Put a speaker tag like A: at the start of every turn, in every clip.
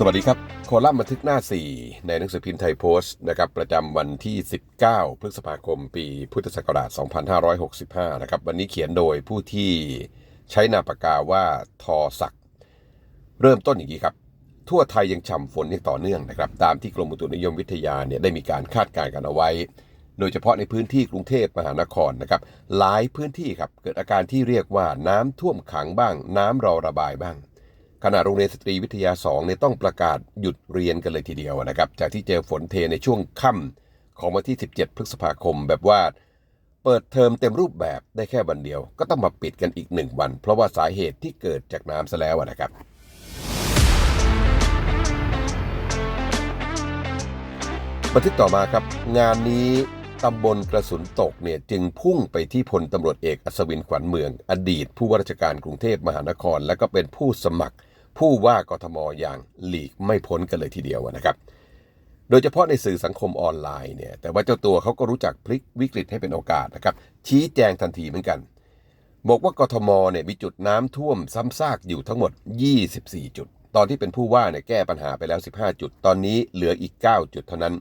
A: สวัสดีครับ โคลัมน์บันทึกหน้า 4 ในหนังสือพิมพ์ไทยโพสต์นะครับประจำวันที่ 19 พฤษภาคม ปีพุทธศักราช 2565 นะครับ วันนี้เขียนโดยผู้ที่ใช้นามปากกาว่าทอศักเริ่มต้นอย่างนี้ครับ ทั่วไทยยังฉ่ำฝนอย่างต่อเนื่องนะครับ ตามที่กรมอุตุนิยมวิทยาเนี่ยได้มีการคาดการณ์กันเอาไว้ โดยเฉพาะในพื้นที่กรุงเทพมหานครนะครับ หลายพื้นที่ครับเกิดอาการที่เรียกว่าน้ำท่วมขังบ้าง น้ำรอระบายบ้าง ขณะโรงเรียนสตรีวิทยา2เนี่ยต้องประกาศหยุดเรียนกันเลยทีเดียวนะครับ จากที่เจอฝนเทในช่วงค่ำของวันที่ 17 พฤษภาคมแบบว่า เปิดเทอมเต็มรูปแบบได้แค่วันเดียว ก็ต้องมาปิดกันอีกหนึ่งวัน เพราะว่าสาเหตุที่เกิดจากน้ำซะแล้วนะครับบันทึกต่อมาครับ งานนี้ตำบลกระสุนตกเนี่ยจึงพุ่งไปที่พลตำรวจเอกอัศวินขวัญเมือง อดีตผู้ว่าราชการกรุงเทพมหานคร และก็เป็นผู้สมัคร ผู้ว่ากทมอย่างหลีกไม่พ้นกันเลยทีเดียวนะครับโดยเฉพาะในสื่อสังคมออนไลน์เนี่ย แต่ว่าเจ้าตัวเขาก็รู้จักพลิกวิกฤตให้เป็นโอกาสนะครับ ชี้แจงทันทีเหมือนกัน บอกว่ากทมเนี่ยมีจุดน้ำท่วมซ้ำซากอยู่ทั้งหมด 24 จุด ตอนที่เป็นผู้ว่าเนี่ยแก้ปัญหาไปแล้ว 15 จุด ตอนนี้เหลืออีก 9 จุดเท่านั้น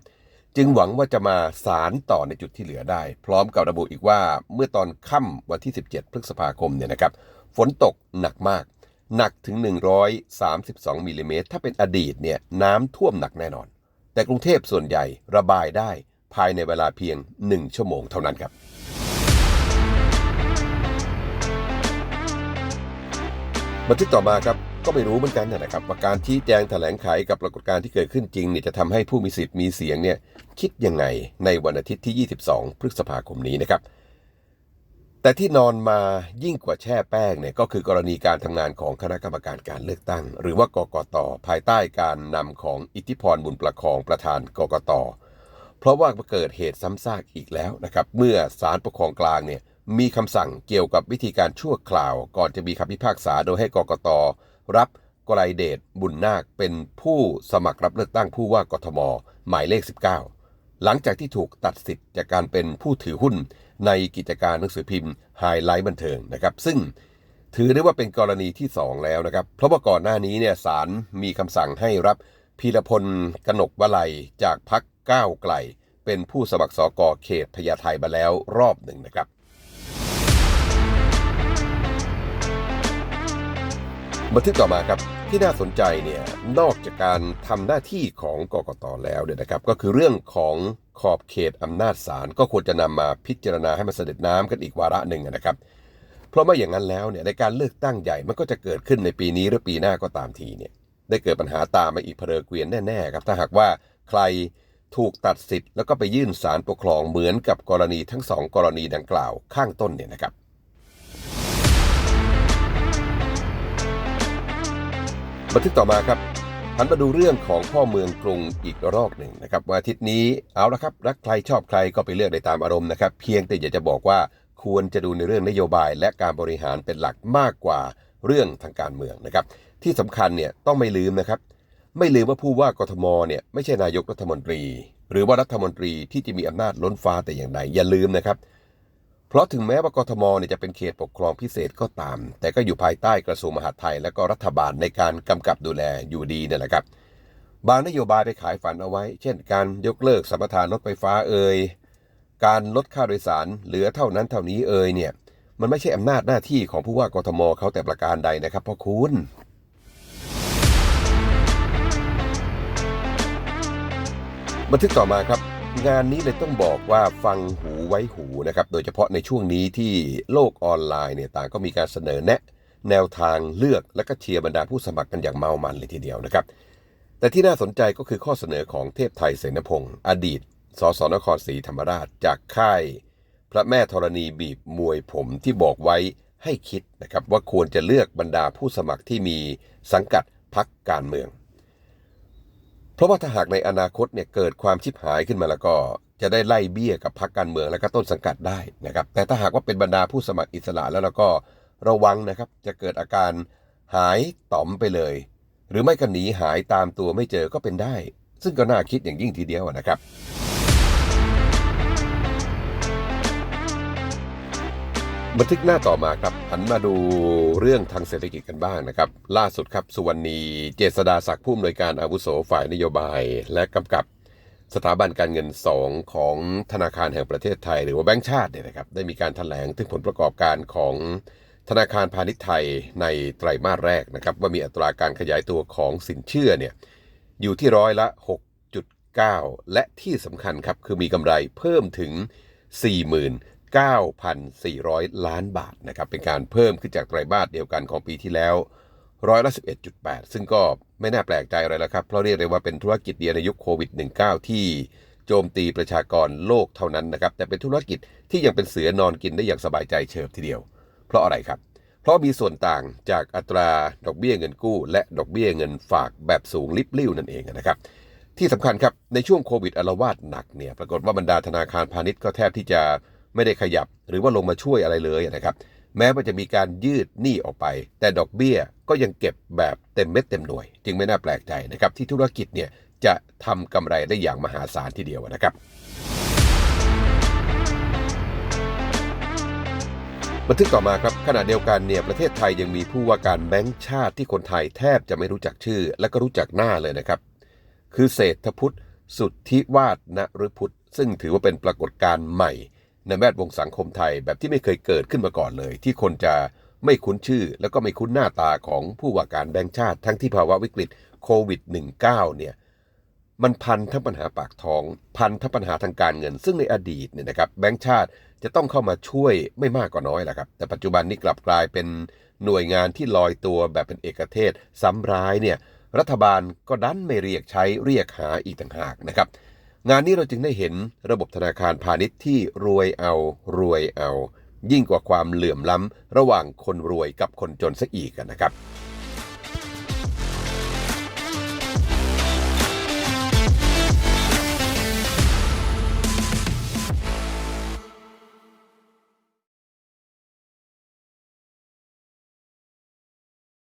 A: จึงหวังว่าจะมาสารต่อในจุดที่เหลือได้ พร้อมกับระบุอีกว่าเมื่อตอนค่ำวันที่ 17 พฤษภาคมเนี่ยนะครับ ฝนตกหนักมาก หนักถึง 132มิลลิเมตรถ้าเป็นอดีตเนี่ยน้ำท่วมหนักแน่นอน แต่กรุงเทพส่วนใหญ่ระบายได้ภายในเวลาเพียง 1 ชั่วโมงเท่านั้นครับ บันทึกต่อมาครับก็ไม่รู้เหมือนกันนะครับว่าการชี้แจงแถลงไขกับปรากฏการณ์ที่เกิดขึ้นจริงเนี่ยจะทำให้ผู้มีสิทธิ์มีเสียงเนี่ยคิดยังไงในวันอาทิตย์ที่ 22 พฤษภาคมนี้นะครับ แต่ที่นอนมายิ่งกว่าแช่แป้งเนี่ยก็คือกรณีการทำงานของคณะกรรมการการเลือกตั้ง หรือว่ากกตภายใต้การนำของอิทธิพรบุญประคองประธานกกตเพราะว่าเกิดเหตุซ้ำซากอีกแล้วนะครับเมื่อศาลปกครองกลางเนี่ยมีคำสั่งเกี่ยวกับวิธีการชั่วคราว ก่อนจะมีคำพิพากษาโดยให้กกตรับกลายเดชบุญนาคเป็นผู้สมัครรับเลือกตั้งผู้ว่ากทม หมายเลข 19 หลังจากที่ถูกตัดสิทธิ์จากการเป็นผู้ถือหุ้นในกิจการหนังสือพิมพ์ไฮไลท์บันเทิงนะครับ ซึ่งถือได้ว่าเป็นกรณีที่ 2 แล้วนะครับ เพราะว่าก่อนหน้านี้เนี่ยศาลมีคำสั่งให้รับพีรพลกนกวลัยจากพักก้าวไกล เป็นผู้สมัครสกอเขตพญาไทมาแล้วรอบหนึ่งนะครับ บันทึกต่อมาครับที่น่าสนใจเนี่ยนอกจากการทำหน้าที่ของกกตแล้วเนี่ยนะครับ ก็คือเรื่องของขอบเขตอำนาจศาลก็ควรจะนำมาพิจารณาให้มันเสด็จน้ำกันอีกวาระหนึ่งนะครับ เพราะไม่อย่างนั้นแล้วเนี่ยในการเลือกตั้งใหญ่มันก็จะเกิดขึ้นในปีนี้หรือปีหน้าก็ตามทีเนี่ยได้เกิดปัญหาตามมาอีกเพลเกวียนแน่ๆครับถ้าหากว่าใครถูกตัดสิทธิ์แล้วก็ไปยื่นศาลปกครองเหมือนกับกรณีทั้งสองกรณีดังกล่าวข้างต้นเนี่ยนะครับ บันทึกต่อมาครับหันมาดูเรื่องของพ่อเมืองกรุงอีกรอบหนึ่งนะครับว่าอาทิตย์นี้เอาละครับรักใครชอบใครก็ไปเลือกได้ตามอารมณ์นะครับ เพียงแต่อยากจะบอกว่าควรจะดูในเรื่องนโยบายและการบริหารเป็นหลักมากกว่าเรื่องทางการเมืองนะครับ ที่สำคัญเนี่ยต้องไม่ลืมนะครับ ไม่ลืมว่าผู้ว่ากทมเนี่ยไม่ใช่นายกรัฐมนตรี หรือว่ารัฐมนตรีที่จะมีอำนาจล้นฟ้าแต่อย่างใดอย่าลืมนะครับ ราะถึงแม้ว่ากทมเนี่ยจะเป็นเขตปกครองพิเศษก็ตาม แต่ก็อยู่ภายใต้กระทรวงมหาดไทย และก็รัฐบาลในการกำกับดูแลอยู่ดีเนี่ยแหละครับ บางนโยบายไปขายฝันเอาไว้ เช่น การยกเลิกสัมปทานรถไฟฟ้าเอ่ยการลดค่าโดยสารเหลือเท่านั้นเท่านี้เอ่ยเนี่ย มันไม่ใช่อำนาจหน้าที่ของผู้ว่ากทมเขาแต่ประการใดนะครับพ่อคุณบันทึกต่อมาครับ งานนี้เลยต้องบอกว่าฟังหูไว้หูนะครับโดยเฉพาะในช่วงนี้ที่โลกออนไลน์เนี่ยต่างก็มีการเสนอแนะ แนวทางเลือกและก็เชียร์บรรดาผู้สมัครกันอย่างเมามันเลยทีเดียวนะครับ แต่ที่น่าสนใจก็คือข้อเสนอของเทพไทยเสนพงศ์อดีตสสนครศรีธรรมราช จากค่าย พระแม่ธรณีบีบมวยผมที่บอกไว้ให้คิดนะครับว่าควรจะเลือกบรรดาผู้สมัครที่มีสังกัดพักการเมือง เพราะว่าถ้าหากในอนาคตเนี่ยเกิดความชิบหายขึ้นมาแล้วก็จะได้ไล่เบี้ยกับพรรคการเมืองและก็ต้นสังกัดได้นะครับ แต่ถ้าหากว่าเป็นบรรดาผู้สมัครอิสระแล้วเราก็ระวังนะครับ จะเกิดอาการหายต่อมไปเลย หรือไม่ก็หนีหายตามตัวไม่เจอก็เป็นได้ ซึ่งก็น่าคิดอย่างยิ่งทีเดียวนะครับ บันทึกหน้าต่อมาครับหันมาดูเรื่องทางเศรษฐกิจกันบ้างนะครับ ล่าสุดครับสุวรรณีเจษดาศักดิ์ผู้อำนวยการอาวุโสฝ่ายนโยบาย และกำกับสถาบันการเงิน 2 ของธนาคารแห่งประเทศไทย หรือว่าแบงก์ชาติเนี่ยนะครับได้มีการถแถลงถึงผลประกอบการของธนาคารพาณิชย์ไทยในไตรมาสแรกนะครับว่ามีอัตราการขยายตัวของสินเชื่อเนี่ยอยู่ที่ร้อยละ 6.9 และที่สำคัญครับคือมีกำไรเพิ่มถึง 9,400 ล้านบาทนะครับเป็นการเพิ่มขึ้นจากไตรมาสเดียวกันของปีที่แล้วร้อยละ11.8 ซึ่งก็ไม่น่าแปลกใจอะไรแล้วครับ เพราะเรียกได้ว่าเป็นธุรกิจเดียวในยุคโควิด -19 ที่โจมตีประชากรโลกเท่านั้นนะครับ แต่เป็นธุรกิจที่ยังเป็นเสือนอนกินได้อย่างสบายใจเฉิบทีเดียว เพราะอะไรครับ เพราะมีส่วนต่างจากอัตราดอกเบี้ยเงินกู้ และดอกเบี้ยเงินฝากแบบสูงลิบลิ่วนั่นเองนะครับ ที่สำคัญครับในช่วงโควิดอาละวาดหนักเนี่ยปรากฏว่าบรรดาธนาคารพาณิชย์ก็แทบที่จะ ไม่ได้ขยับหรือว่าลงมาช่วยอะไรเลยนะครับแม้ว่าจะมีการยืดหนี้ออกไป แต่ดอกเบี้ยก็ยังเก็บแบบเต็มเม็ดเต็มหน่วย จึงไม่น่าแปลกใจนะครับที่ธุรกิจเนี่ยจะทำกำไรได้อย่างมหาศาลทีเดียวนะครับ บันทึกต่อมาครับขณะเดียวกันเนี่ยประเทศไทยยังมีผู้ว่าการแบงก์ชาติที่คนไทยแทบจะไม่รู้จักชื่อ และก็รู้จักหน้าเลยนะครับ คือเศรษฐพุทธสุทธิวาดนฤพุทธซึ่งถือว่าเป็นปรากฏการณ์ใหม่ ในแวดวงสังคมไทยแบบที่ไม่เคยเกิดขึ้นมาก่อนเลย ที่คนจะไม่คุ้นชื่อ แล้วก็ไม่คุ้นหน้าตาของผู้ว่าการแบงก์ชาติ ทั้งที่ภาวะวิกฤตโควิด -19 เนี่ยมันพันทั้งปัญหาปากท้อง พันทั้งปัญหาทางการเงิน ซึ่งในอดีตเนี่ยนะครับแบงก์ชาติจะต้องเข้ามาช่วยไม่มากก็น้อยแหละครับ แต่ปัจจุบันนี้กลับกลายเป็นหน่วยงานที่ลอยตัวแบบเป็นเอกเทศซ้ำร้ายเนี่ยรัฐบาลก็ดันไม่เรียกใช้เรียกหาอีกต่างหากนะครับ งานนี้เราจึงได้เห็นระบบธนาคารพาณิชย์ที่รวยเอารวยเอา ยิ่งกว่าความเหลื่อมล้ำระหว่างคนรวยกับคนจนซะอีกนะครับ